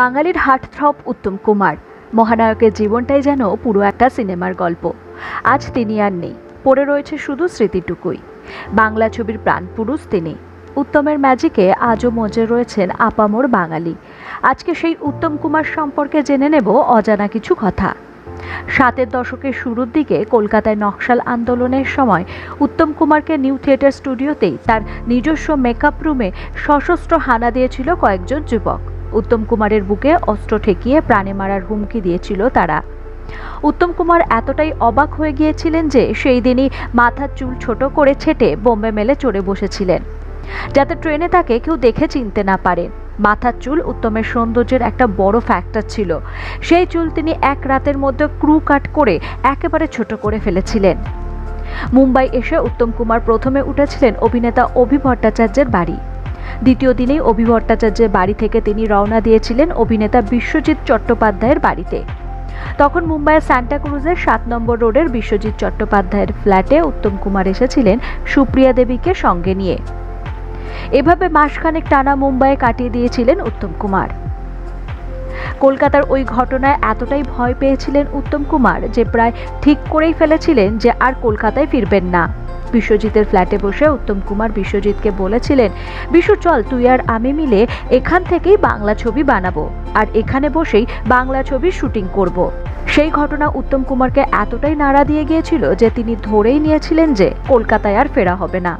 বাঙালির হার্টথ্রব উত্তম কুমার। মহানায়কের জীবনটাই যেন পুরো একটা সিনেমার গল্প। আজ তিনি আর নেই, পড়ে রয়েছে শুধু স্মৃতিটুকুই। বাংলা ছবির প্রাণপুরুষ তিনি। উত্তমের ম্যাজিকে আজও মজে রয়েছেন আপামোর বাঙালি। আজকে সেই উত্তম কুমার সম্পর্কে জেনে নেব অজানা কিছু কথা। সাতের দশকের শুরুর দিকে কলকাতায় নকশাল আন্দোলনের সময় উত্তম কুমারকে নিউ থিয়েটার স্টুডিওতেই তার নিজস্ব মেকআপ রুমে সশস্ত্র হানা দিয়েছিল কয়েকজন যুবক। উত্তম কুমারের বুকে অস্ত্র ঠেকিয়ে প্রাণে মারার হুমকি দিয়েছিল তারা। উত্তম কুমার এতটাই অবাক হয়ে গিয়েছিলেন যে সেই দিনই মাথার চুল ছোট করে ছেটে বোম্বে মেলে চড়ে বসেছিলেন। যাতে ট্রেনে তাকে কেউ দেখে চিনতে না পারে। মাথার চুল উত্তমের সৌন্দর্যের একটা বড় ফ্যাক্টর ছিল। সেই চুল তিনি এক রাতের মধ্যে ক্রু কাট করে একেবারে ছোট করে ফেলেছিলেন। মুম্বাই এসে উত্তম কুমার প্রথমে উঠেছিলেন অভিনেতা অভি ভট্টাচার্যের বাড়ি। দ্বিতীয় দিনেই অভি ভট্টাচার্যের বাড়ি থেকে তিনি রওনা দিয়েছিলেন অভিনেতা বিশ্বজিৎ চট্টোপাধ্যায়ের বাড়িতে। তখন মুম্বাইয়ের সান্টা ক্রুজের সাত নম্বর রোডের বিশ্বজিৎ চট্টোপাধ্যায়ের ফ্ল্যাটে উত্তম কুমার এসেছিলেন সুপ্রিয়া দেবীকে সঙ্গে নিয়ে। এভাবে মাসখানেক টানা মুম্বাইয়ে কাটিয়ে দিয়েছিলেন উত্তম কুমার। কলকাতার ওই ঘটনায় এতটাই ভয় পেয়েছিলেন উত্তম কুমার যে প্রায় ঠিক করেই ফেলেছিলেন যে আর কলকাতায় ফিরবেন না। বিশ্বজিতের ফ্ল্যাটে বসে উত্তম কুমার বিশ্বজিৎকে বলেছিলেন বিশ্ব চল, তুই আর আমি মিলে এখান থেকেই বাংলা ছবি বানাবো আর এখানে বসেই বাংলা ছবির শুটিং করব। সেই ঘটনা উত্তম কুমারকে এতটাই নাড়া দিয়ে গিয়েছিল যে তিনি ধরেই নিয়েছিলেন যে কলকাতায় আর ফেরা হবে না